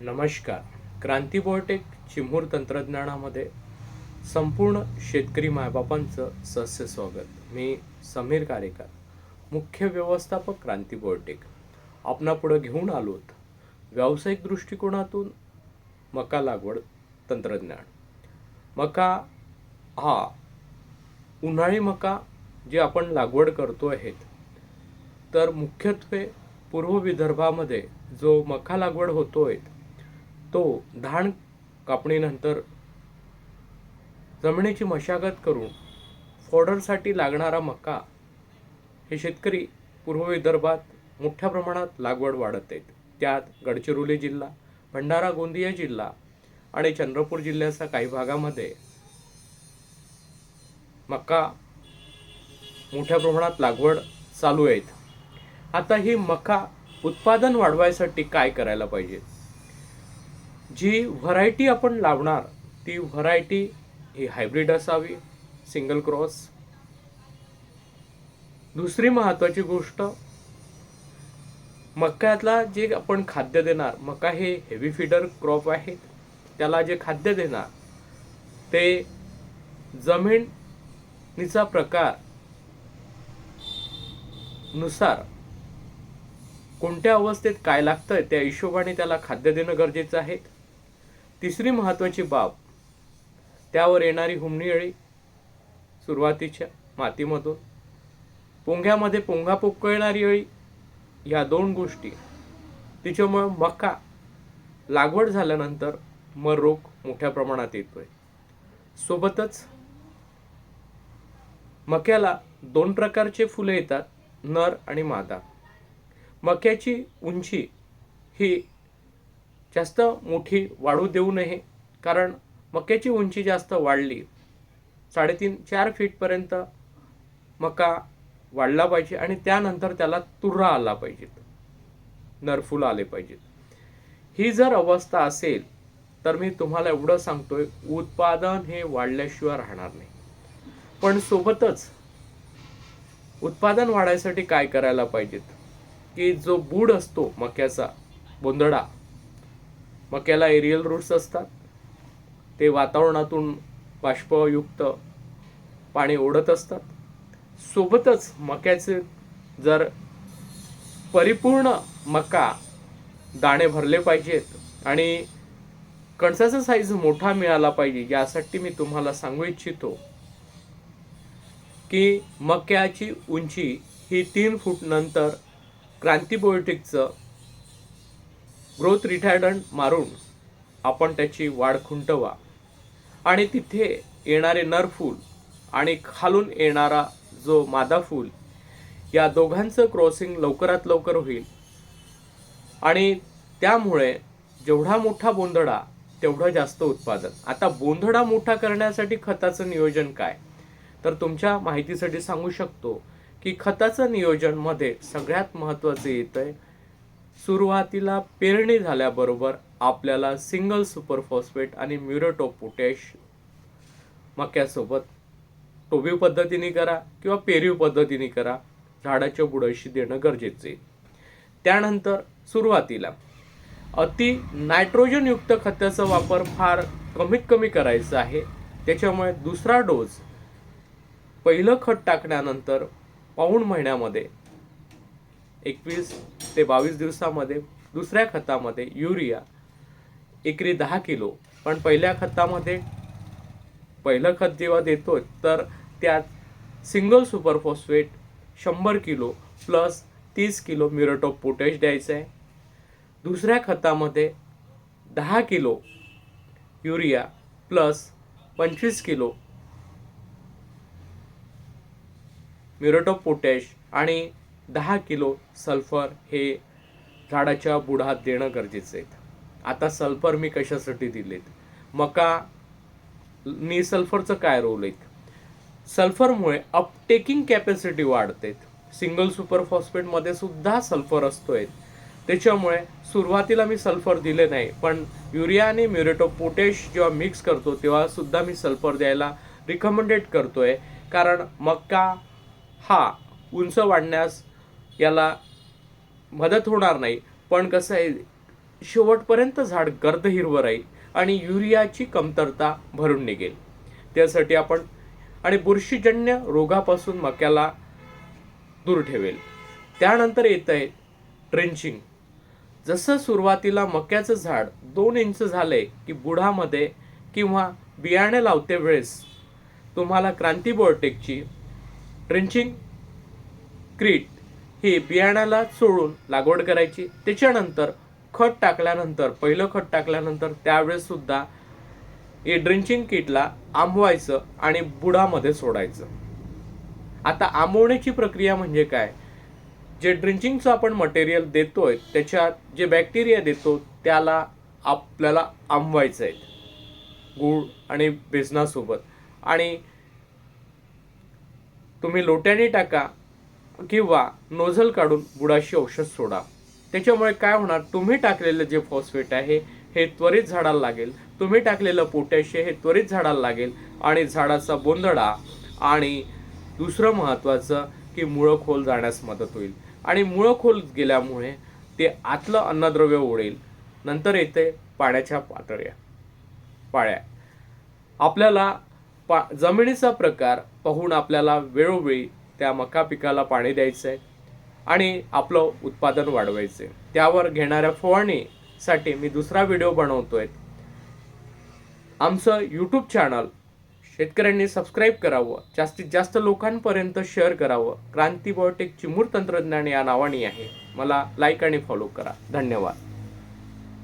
नमस्कार. क्रांती बोर्टेक चिमूर तंत्रज्ञानामध्ये संपूर्ण शेतकरी मायबापांचं सस्य स्वागत. मी समीर कारेकर मुख्य व्यवस्थापक क्रांती बोर्टेक आपणापुढं घेऊन आलोत व्यावसायिक दृष्टिकोनातून मका लागवड तंत्रज्ञान. मका हा उन्हाळी मका जे आपण लागवड करतो आहेत तर मुख्यत्वे पूर्व विदर्भामध्ये जो मका लागवड होतो आहे तो धान कापणीनंतर जमिनीची मशागत करून फॉडरसाठी लागणारा मका हे शेतकरी पूर्व विदर्भात मोठ्या प्रमाणात लागवड वाढत आहेत. त्यात गडचिरोली जिल्हा भंडारा गोंदिया जिल्हा आणि चंद्रपूर जिल्ह्याच्या काही भागामध्ये मका मोठ्या प्रमाणात लागवड चालू आहेत. आता ही मका उत्पादन वाढवायसाठी काय करायला पाहिजे? जी व्हरायटी आपण लावणार ती व्हरायटी ही हायब्रिड असावी सिंगल क्रॉस दुसरी महत्त्वाची गोष्ट मक्यातला जे आपण खाद्य देणार मका हे हेवी फीडर क्रॉप आहेत त्याला जे खाद्य देणार ते जमिनीचा प्रकारनुसार कोणत्या अवस्थेत काय लागतं त्या हिशोबाने त्याला खाद्य देणं गरजेचं आहे. तिसरी महत्त्वाची बाब त्यावर येणारी हुमणी अळी सुरुवातीच्या मातीमधून पोंग्यामध्ये पोंगा पोकळणारी अळी ह्या दोन गोष्टी तिच्यामुळं मका लागवड झाल्यानंतर मर रोग मोठ्या प्रमाणात येतोय. सोबतच मक्याला दोन प्रकारचे फुले येतात नर आणि मादा. मक्याची उंची ही जास्त मोठी वाढू देऊ नये कारण मक्याची उंची जास्त वाढली. साडेतीन चार फीटपर्यंत मका वाढला पाहिजे आणि त्यानंतर त्याला तुर्रा आला पाहिजेत नरफुलं आले पाहिजेत ही जर अवस्था असेल तर मी तुम्हाला एवढं सांगतोय उत्पादन हे वाढल्याशिवाय राहणार नाही. पण सोबतच उत्पादन वाढायसाठी काय करायला पाहिजेत? की जो बूड असतो मक्याचा बोंदडा मक्याला एरियल रूट्स असतात. ते वातावरणातून बाष्पयुक्त पाणी ओढत असतात. सोबतच मक्याचे जर परिपूर्ण मका दाणे भरले पाहिजेत आणि कणसाचा साईज मोठा मिळाला पाहिजे यासाठी मी तुम्हाला सांगू इच्छितो की मक्याची उंची ही तीन फूट नंतर क्रांतीबायोटिकचं ग्रोथ रिटायडंट मारून आपण त्याची वाढ खुंटवा. आणि तिथे येणारे नरफूल आणि खालून येणारा जो मादा फूल या दोघांचं क्रॉसिंग लवकरात लवकर होईल. आणि त्यामुळे जेवढा मोठा बोंधडा तेवढं जास्त उत्पादन. आता बोंधडा मोठा करण्यासाठी खताचं नियोजन काय? तर तुमच्या माहितीसाठी सांगू शकतो की खताचं नियोजनमध्ये सगळ्यात महत्त्वाचं येतं आहे सुरुवातीला पेरणी झाल्याबरोबर आपल्याला सिंगल सुपर फॉस्फेट आणि म्युरेटो पोटॅश मक्यासोबत टोबीव पद्धतीने करा किंवा पेरीव पद्धतीने करा झाडाच्या बुडाशी देणं गरजेचं आहे. त्यानंतर सुरुवातीला अति नायट्रोजनयुक्त खताचा वापर फार कमीत कमी करायचा आहे. त्याच्यामुळे दुसरा डोस पहिलं खत टाकण्यानंतर पाऊण महिन्यामध्ये एकवीस ते बावीस दिवसामध्ये दुसऱ्या खतामध्ये युरिया एकरी दहा किलो. पण पहिल्या खतामध्ये पहिलं खत जेव्हा देतो तर त्यात सिंगल सुपर फॉस्फेट शंभर किलो प्लस तीस किलो म्युरेटॉप पोटॅश द्यायचं आहे. दुसऱ्या खतामध्ये दहा किलो युरिया प्लस पंचवीस kilo muriate of of potash आणि दहा किलो सल्फर हे झाडाच्या बुडात देणं गरजेचं आहे. आता सल्फर मी कशासाठी दिलेत? मका नी सल्फरचं काय रोल आहे सल्फरमुळे अपटेकिंग कॅपॅसिटी वाढते. सिंगल सुपर फॉस्फेटमध्ये सुद्धा सल्फर असतोय. त्याच्यामुळे सुरुवातीला मी सल्फर दिले नाही पण युरिया आणि म्युरेटो पोटॅश जेव्हा मिक्स करतो तेव्हा सुद्धा मी सल्फर द्यायला रिकमेंडेड करतोय. कारण मका हा उंच वाढण्यास याला मदत होणार नाही. पण कसं आहे शेवटपर्यंत झाड गर्द हिरवं राहील आणि युरियाची कमतरता भरून निघेल. त्यासाठी आपण आणि बुरशीजन्य रोगापासून मक्याला दूर ठेवेल. त्यानंतर येत आहे ट्रेंचिंग जसं सुरुवातीला मक्याचं झाड दोन इंच झाले की बुढामध्ये किंवा बियाणे लावते वेळेस तुम्हाला क्रांती बोर्टेकची ट्रेंचिंग क्रीट ही बियाण्याला चोळून लागवड करायची. त्याच्यानंतर खत टाकल्यानंतर पहिलं खत टाकल्यानंतर त्यावेळेस सुद्धा हे ड्रिंचिंग किटला आंबवायचं आणि बुडामध्ये सोडायचं. आता आंबवण्याची प्रक्रिया म्हणजे काय? जे ड्रिंचिंगचं आपण मटेरियल देतोय त्याच्यात जे बॅक्टेरिया देतो त्याला आपल्याला आंबवायचं आहे. गूळ आणि बेसनासोबत. आणि तुम्ही लोट्याने टाका किंवा नोझल काढून बुडाशी औषध सोडा. त्याच्यामुळे काय होणार? तुम्ही टाकलेलं जे फॉस्फेट आहे हे त्वरित झाडाला लागेल. तुम्ही टाकलेलं पोटॅशियम हे त्वरित झाडाला लागेल. आणि झाडाचा बोंदडा आणि दुसरं महत्त्वाचं की मुळं खोल जाण्यास मदत होईल. आणि मुळं खोल गेल्यामुळे ते आतलं अन्नद्रव्य ओढेल. नंतर येते पाण्याच्या पातळ्या. पाळ्या. आपल्याला पा जमिनीचा प्रकार पाहून आपल्याला वेळोवेळी त्या मका पिकाला पाणी द्यायचं आहे आणि आपलं उत्पादन वाढवायचं आहे त्यावर घेणाऱ्या फवारणीसाठी मी दुसरा व्हिडिओ बनवतोय. आमचं यूट्यूब चॅनल शेतकऱ्यांनी सबस्क्राईब करावं जास्तीत जास्त लोकांपर्यंत शेअर करावं. क्रांती बायोटेक चिमूर तंत्रज्ञान या नावाने आहे. मला लाईक आणि फॉलो करा. धन्यवाद.